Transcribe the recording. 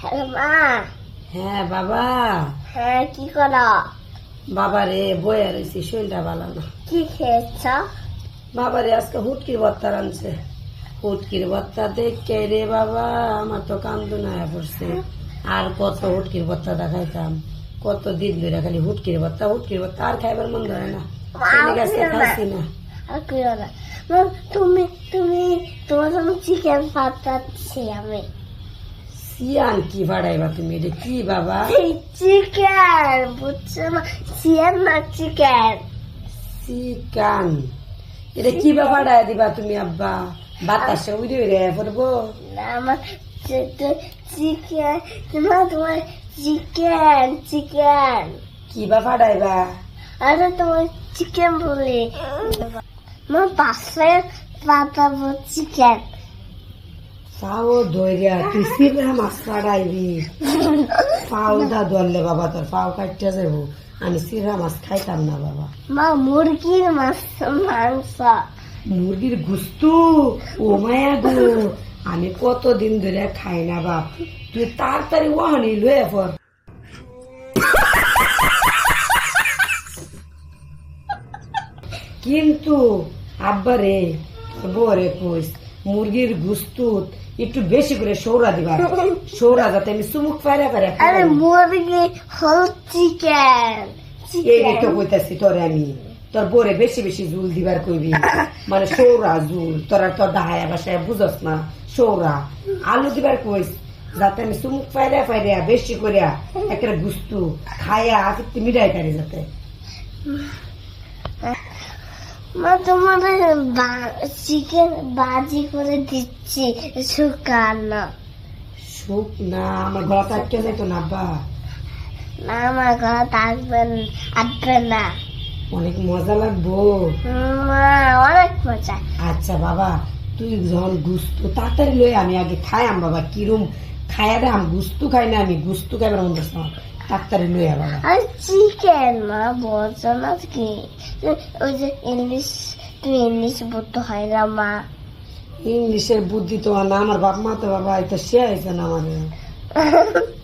Hello মা। হ্যাঁ বাবা। হ্যাঁ কি করো? বাবা রে বয়ে রয়েছি শরীরটা ভালো না। কি খেয়েছ? বাবা রে আজকে হুটকির ভত্তা রানছে হুটকির ভত্তা দেখে রে বাবা আমার তো পড়ছে। আর কত হুটকির ভত্তা দেখাইতাম। কত দিন ধরে খালি হুটকির ভত্তা হুটকির ভত্তা আর খাইবার মন ধরে না। তুমি তুমি তোমার জন্য চিকেন পাঠাচ্ছি আমি। সিয়ান কি ভাড়াইবা তুমি এটা কি বাবা? চিকেন বুঝছ না চিকেন না চিকেন? চিকান। এটা কি বা ভাড়াই দিবা তুমি আব্বা? বাতাসে উড়ে উড়ে পড়ব। আমার চিকেন। তোমার তোমার চিকেন চিকেন। কি বা ভাড়াইবা আরে তোমার চিকেন বলি। মা পাশে পাঠাবো চিকেন। পাও ধরিয়া তুই সিরা মাছ কাটাইবি দা ধরলে বাবা তোর পাও কাটতে যাব আমি সিরা মাছ খাইতাম না বাবা। মা মুরগির মাছ মাংস। মুরগির গুস্তু? ও মায়া গো আমি কতদিন ধরে খাই না বাপ। তুই তাড়াতাড়ি ওহানি লয়ে পর। কিন্তু আব্বা রে বরে কইস মুরগির গুস্তুত একটু বেশি করে সৌরা দিবা। সৌরা যাতে আমি চুমুক পাইরা খাই। আরে মুরগি হল চিকেন। এই তো কইতাছি তোরে আমি তোর বরে বেশি বেশি জুল দিবার কইবি। মানে সৌরা জুল তোরা তোর ডাহায়া বাসায় বুঝস না। সৌরা আলু দিবার কইস যাতে আমি চুমুক পাইরা পাইরা বেশি করিয়া একটা গুস্তু খাইয়া আফিত্তি মিটাই পারি যাতে। মা তোমার চিকেন বাজি করে দিচ্ছি শুকানো। সুখ না আমার গলা আটকে যাইতো না আব্বা না আমার ঘরে থাকবেন আসবে না। অনেক মজা লাগবো। মা অনেক মজা। আচ্ছা বাবা তুই যখন গুস্তু তাড়াতাড়ি লই আমি আগে খাইয়াম বাবা কিরম? খাইয়া দে আমি গুস্তু খাই না আমি গুস্তু খাইবার মন করছে আমার। নিয়ে বাবা আর চিকেন মা বলছো না কি? ওই যে ইংলিশ তুই ইংলিশ বলতে হয় না মা। ইংলিশের বুদ্ধি তো না আমার বাপ মা তো বাবা এটা শেয়ার হয়েছে না আমার।